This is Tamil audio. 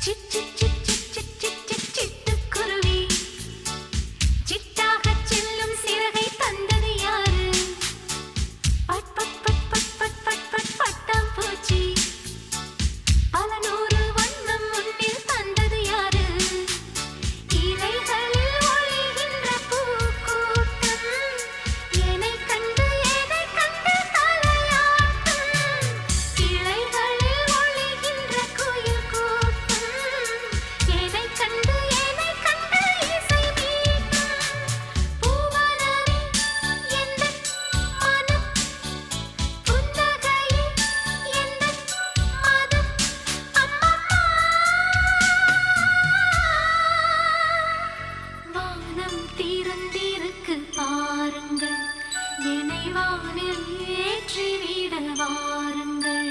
chit chit chit வானம் திறந்திருக்கு பாருங்கள். என்னை வானில் ஏற்றிவிட வாருங்கள்.